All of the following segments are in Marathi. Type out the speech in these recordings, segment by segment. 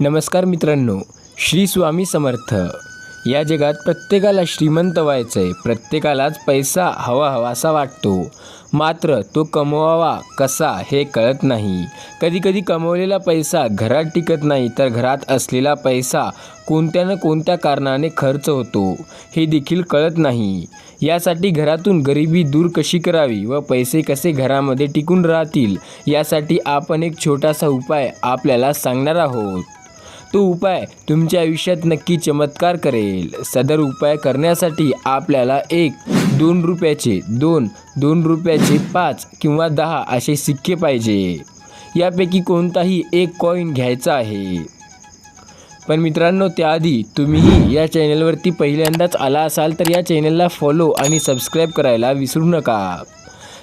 नमस्कार मित्रांनो श्री स्वामी समर्थ. या जगात प्रत्येकाला श्रीमंत व्हायचं आहे प्रत्येकालाच पैसा हवा हवासा वाटतो. मात्र तो कमवावा कसा हे कळत नाही. कधीकधी कमवलेला पैसा घरात टिकत नाही तर घरात असलेला पैसा कोणत्या ना कोणत्या कारणाने खर्च होतो हे देखील कळत नाही. यासाठी घरातून गरिबी दूर कशी करावी व पैसे कसे घरामध्ये टिकून राहतील यासाठी आपण एक छोटासा उपाय आपल्याला सांगणार आहोत. तो उपाय तुमच्या आयुष्यात नक्की चमत्कार करेल. सदर उपाय करण्यासाठी आपल्याला एक दोन रुपयाचे दोन दोन रुपयाचे पाच किंवा दहा असे सिक्के पाहिजे. यापैकी कोणताही एक कॉईन घ्यायचा आहे. पण मित्रांनो त्याआधी तुम्हीही या चॅनलवरती पहिल्यांदाच आला असाल तर या चॅनलला फॉलो आणि सबस्क्राईब करायला विसरू नका.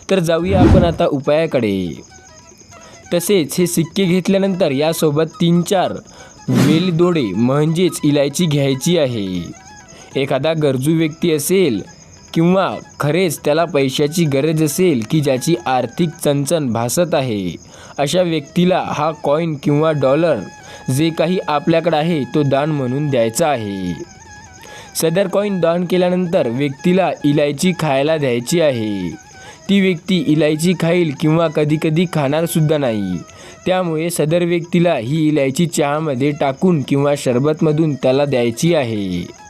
तर जाऊया आपण आता उपायाकडे. तसेच हे सिक्के घेतल्यानंतर यासोबत तीन चार वेलदोडे म्हणजेच इलायची घ्यायची आहे. एखादा गरजू व्यक्ती असेल किंवा खरेच त्याला पैशाची गरज असेल की ज्याची आर्थिक चणचण भासत आहे अशा व्यक्तीला हा कॉईन किंवा डॉलर जे काही आपल्याकडे आहे तो दान म्हणून द्यायचा आहे. सदर कॉईन दान केल्यानंतर व्यक्तीला इलायची खायला द्यायची आहे. ती व्यक्ती इलायची खाईल किंवा कधीकधी खाणारसुद्धा नाही. त्यामुळे सदर व्यक्तीला ही इलायची चहामध्ये टाकून किंवा शरबतमधून त्याला द्यायची आहे.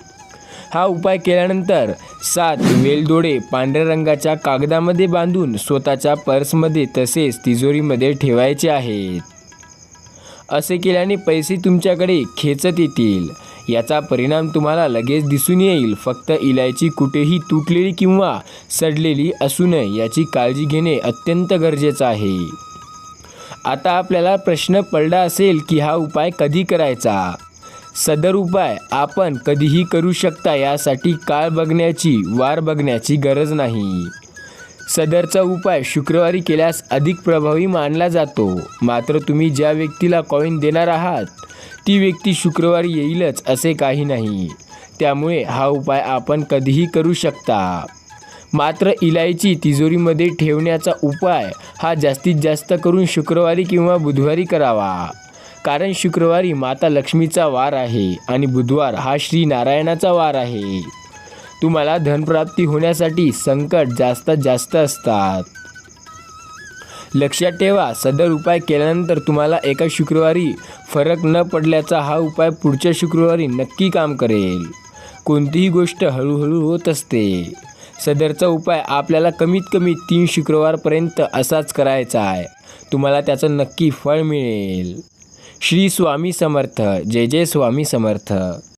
हा उपाय केल्यानंतर सात वेलदोडे पांढऱ्या रंगाच्या कागदामध्ये बांधून स्वतःच्या पर्समध्ये तसेच तिजोरीमध्ये ठेवायचे आहेत. असे केल्याने पैसे तुमच्याकडे खेचत येतील. याचा परिणाम तुम्हाला लगेच दिसून येईल. फक्त इलायची कुठेही तुटलेली किंवा सडलेली असू नये याची काळजी घेणे अत्यंत गरजेचं आहे. आता आपल्याला प्रश्न पडला असेल की हा उपाय कधी करायचा? सदर उपाय आपण कधीही करू शकता यासाठी काळ बघण्याची वार बघण्याची गरज नाही. सदरचा उपाय शुक्रवारी केल्यास अधिक प्रभावी मानला जातो. मात्र तुम्ही ज्या व्यक्तीला कॉईन देणार आहात ती व्यक्ती शुक्रवारी येईलच असे काही नाही. त्यामुळे हा उपाय आपण कधीही करू शकता. मात्र इलायची तिजोरीमध्ये ठेवण्याचा उपाय हा जास्तीत जास्त करून शुक्रवारी किंवा बुधवारी करावा. कारण शुक्रवारी माता लक्ष्मीचा वार आहे आणि बुधवार हा श्री नारायणाचा वार आहे. तुम्हाला धनप्राप्ती होण्यासाठी संकट जास्तीत जास्त असतात. लक्षात ठेवा सदर उपाय केल्यानंतर तुम्हाला एका शुक्रवारी फरक न पडल्याचा हा उपाय पुढच्या शुक्रवारी नक्की काम करेल. कोणतीही गोष्ट हळूहळू होत असते. सदरचा उपाय आपल्याला कमीत कमी तीन शुक्रवारपर्यंत असाच करायचा आहे. तुम्हाला त्याचं नक्की फळ मिळेल. श्री स्वामी समर्थ. जय जय स्वामी समर्थ.